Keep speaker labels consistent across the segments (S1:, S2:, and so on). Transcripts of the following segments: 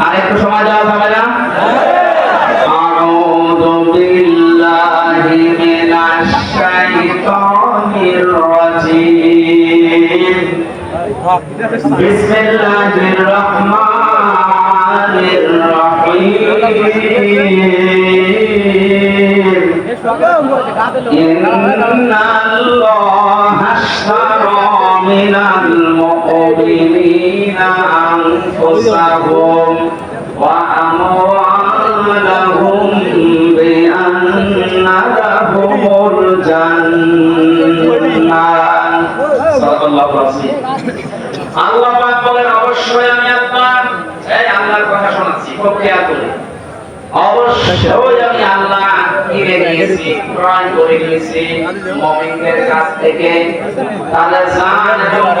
S1: আর একটু সময় দেওয়া যাবে না أعوذ بالله من الشيطان الرجيم بسم الله الرحمن الرحيم إن الله اشترى من المؤمنين أنفسهم وأموالهم بأن لهم الجنة صدق الله العظيم আল্লাহ পাক বলেন অবশ্যই আমি আল্লাহ এই আল্লাহর কথা শোনাচ্ছি খুব খেয়াল করে অবশ্যই আমি আল্লাহ কিনে নিয়েছি ক্রয় করে নিয়েছি মুমিনদের কাছ থেকে তাদের জান এবং মাল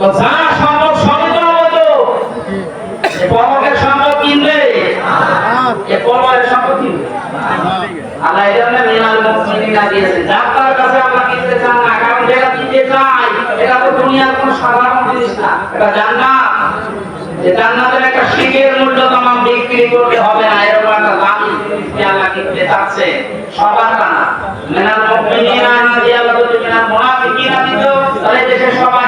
S1: যা সম্ভব সবই তো হতো পরকের সম্পদ কিনবে। এ পরকের সম্পদ কিনবে। আল্লাহ এই জন্য মিনাল মুসলিমিনা দিয়েছে। যার তার কাছে আমরা কিনতে চান না, কারণ যেটা কিনতে চাই এটা তো দুনিয়ার কোনো সাধারণ জিনিস না। এটা জান্নাত। যে জান্নাতের একটা শিখের মূল্য তোমার বিক্রি করতে হবে না এরকম একটা দামি জিনিস আল্লাহ কিনতে চাচ্ছে। সবার না মিনাল মুসলিমিনা না দিয়ে আল্লাহ যদি মিনাল মুনাফিকিনা দিত, তাহলে দেশে সবাই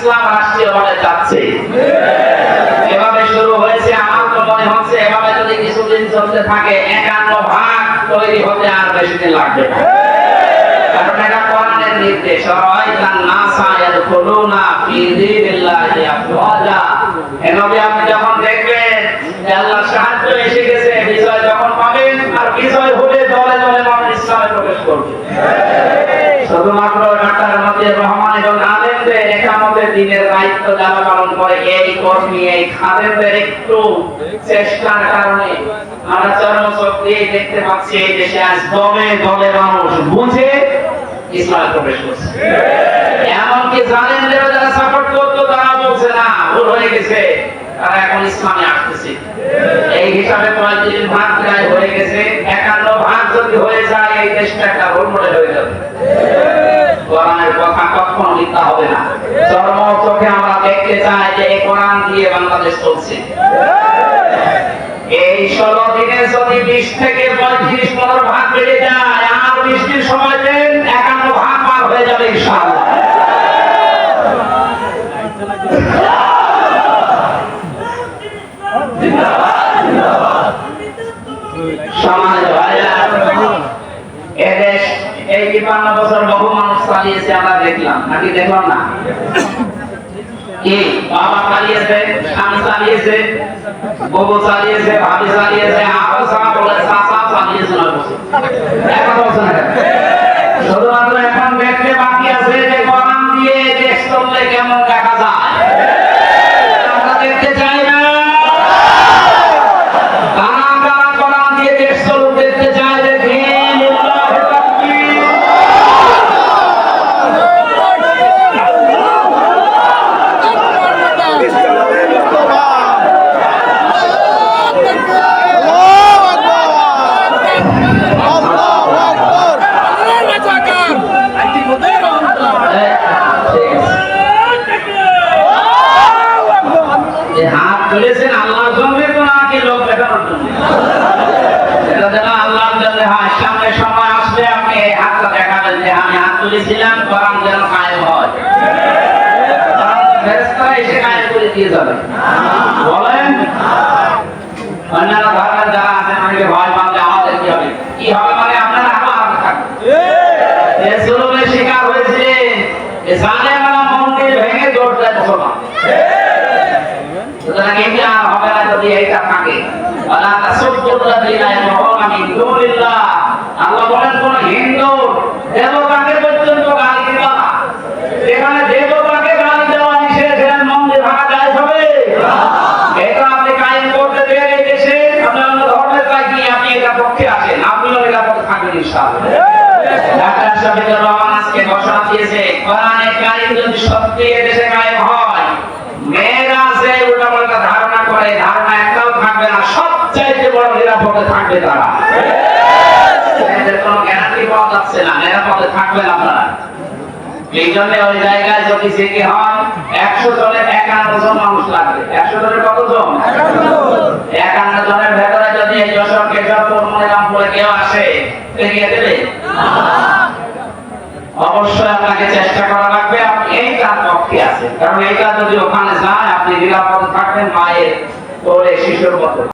S1: ইসলাম আসছে অনেক যাচ্ছে। এভাবে শুরু হয়েছে, আমার তো মনে হচ্ছে এভাবে যদি কিছুদিন চলতে থাকে, একান্ন ভাগ তৈরি হতে আর বেশি দিন লাগবে না। নির্দেশ হয় নাসা ইয়াদখুলুনা দেখবেন যে আল্লাহর সাহায্য এসে গেছে বিজয় যখন পাবেন আর বিজয় হলে দলে দলে মানুষ ইসলামে প্রবেশ করবে শুধুমাত্র ডাক্তার মতিউর রহমান আলেমদের একামতের দিনের দায়িত্ব যারা পালন করে, এই কর্মী এই খাদেমদের একটু চেষ্টার কারণে আমরা চরমচক দিয়ে দেখতে পাচ্ছি এই দেশে আজ দমে দলে মানুষ বুঝে ইসলামে প্রবেশ করছে। এমনকি জালেমদেরও যারা সাপোর্ট করতো তারা বলছে, না, ভুল হয়ে গেছে। তারা এখন ইসলামে আসতেছে। এই হিসাবে পঁয়ত্রিশ ভাগ প্রায় হয়ে গেছে। একান্ন ভাগ যদি হয়ে যায়, এই দেশটা একটা রোল মডেল হয়ে যাবে। কোরআনের কথা কখনো মিথ্যা হবে না। চরম চোখে আমরা দেখতে চাই যে এই কোরআন দিয়ে বাংলাদেশ চলছে। এই ষোলো দিনে যদি বিশ থেকে পঁয়ত্রিশ পনেরো ভাগ বেড়ে যায় বিশ দিন সময় দেন একান্ন ভাগ পার হয়ে যাবে ইনশাআল্লাহ। সমাজ ভাইরা, এদেশ এই তিপান্ন বছর বহু মানুষ চালিয়েছে আমরা দেখলাম নাকি দেখলাম না কি বাবা চালিয়েছে স্বামী চালিয়েছে বউ চালিয়েছে ভাবি চালিয়েছে আরো সা বলে চাচা চালিয়েছে নয় বছর এখন বছর না তুলেছেন আল্লাহর জন্য তো লোক দেখানোর জন্য। এটা যেন আল্লাহর জন্য হয় সামনে সময় আসবে আপনি এই হাতটা দেখাবেন যে আমি হাত তুলেছিলাম কোরআন যেন কায়েম হয়। ফেরেশতারা এসে কায়েম করে দিয়ে যাবে। বলেন? অন্যান্য ধর্মের যারা আছেন অনেকে ভয় পান আমাদের কি হবে কি হবে মানে আপনারা আমার থাকবে শিকার হয়েছিলেন। যে জালেমানা মন্দির ভেঙে দৌড় দেয় মুসলমান সুতরাং এটা আর হবে না যদি এইটা থাকে ওয়ালা তাসুবুল্লাযিনা ইয়াদউনা মিন দুনিল্লাহ আল্লাহ বলেন কোন হিন্দু দেবতাকে পর্যন্ত গালি দিবা না দেবতাকে গালি দেওয়া নিষেধ সেখানে মন্দির ভাঙা যায় হবে এটা আপনি কায়েম করতে দেন এই দেশে আপনি অন্য ধর্মের তাই আপনি এটা পক্ষে আছেন আপনিও এটা পক্ষে থাকবেন ইনশাআল্লাহ ডাক্তার শফিকুর রহমান আজকে ঘোষণা দিয়েছে কোরআনে কারিম যদি সত্যি এদেশে কায়েম সবচাইতে বড় নিরাপদে থাকবে তারা। নিরাপদে থাকবেন অবশ্যই আপনাকে চেষ্টা করা লাগবে, আপনি পক্ষে কারণ এইটা যদি ওখানে যায়, আপনি নিরাপদে থাকবেন মায়ের শিশুর মতো।